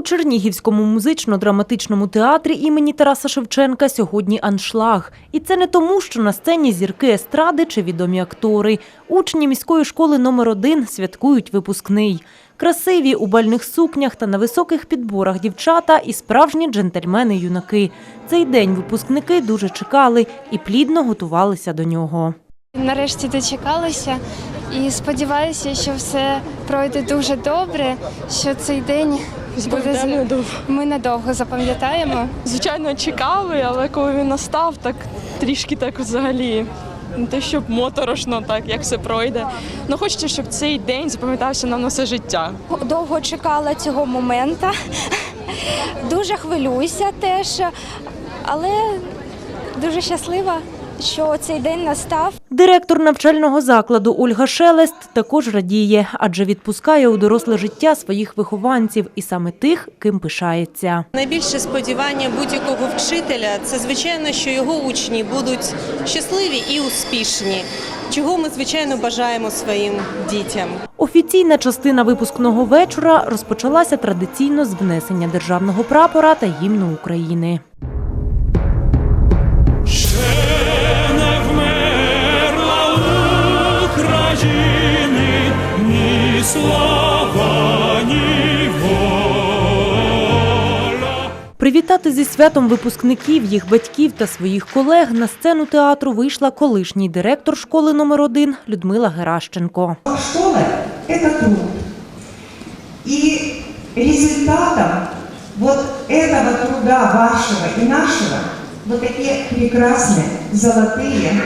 У Чернігівському музично-драматичному театрі імені Тараса Шевченка сьогодні аншлаг. І це не тому, що на сцені зірки естради чи відомі актори. Учні міської школи номер 1 святкують випускний. Красиві у бальних сукнях та на високих підборах дівчата і справжні джентльмени-юнаки. Цей день випускники дуже чекали і плідно готувалися до нього. Нарешті дочекалися і сподіваюся, що все пройде дуже добре, що цей день. Ми надовго запам'ятаємо. Звичайно, чекали, але коли він настав, так трішки так взагалі. Не те, щоб моторошно, так як все пройде. Ну хочеться, щоб цей день запам'ятався нам на все життя. довго чекала цього моменту. Дуже хвилююся теж, але дуже щаслива, що цей день настав. Директор навчального закладу Ольга Шелест також радіє, адже відпускає у доросле життя своїх вихованців і саме тих, ким пишається. Найбільше сподівання будь-якого вчителя це звичайно, що його учні будуть щасливі і успішні. Чого ми звичайно бажаємо своїм дітям. Офіційна частина випускного вечора розпочалася традиційно з внесення державного прапора та гімну України. слава, ні воля. Привітати зі святом випускників, їх батьків та своїх колег на сцену театру вийшла колишній директор школи номер 1 Людмила Геращенко. Школа – это труд. И результатом вот этого труда вашего и нашего вот такие прекрасные, золотые.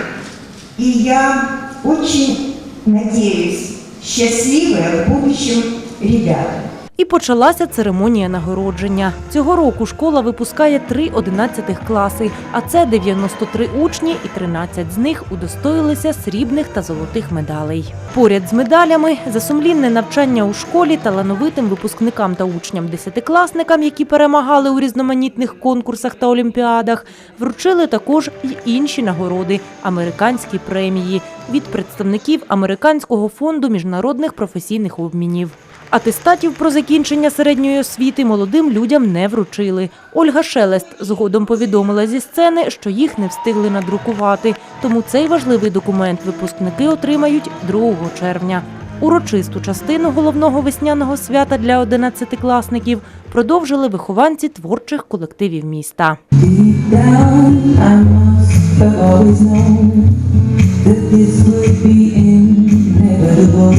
И я очень надеюсь, счастливые в будущем ребята. І почалася церемонія нагородження. Цього року школа випускає три 11 класи, а це 93 учні, і 13 з них удостоїлися срібних та золотих медалей. Поряд з медалями за сумлінне навчання у школі талановитим випускникам та учням десятикласникам, які перемагали у різноманітних конкурсах та олімпіадах, вручили також й інші нагороди американські премії від представників Американського фонду міжнародних професійних обмінів. Атестатів про закінчення середньої освіти молодим людям не вручили. Ольга Шелест згодом повідомила зі сцени, що їх не встигли надрукувати, тому цей важливий документ випускники отримають 2 червня. Урочисту частину головного весняного свята для одинадцятикласників продовжили вихованці творчих колективів міста. That this would be inevitable.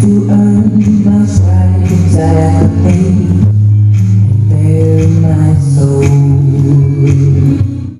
To earn my frightened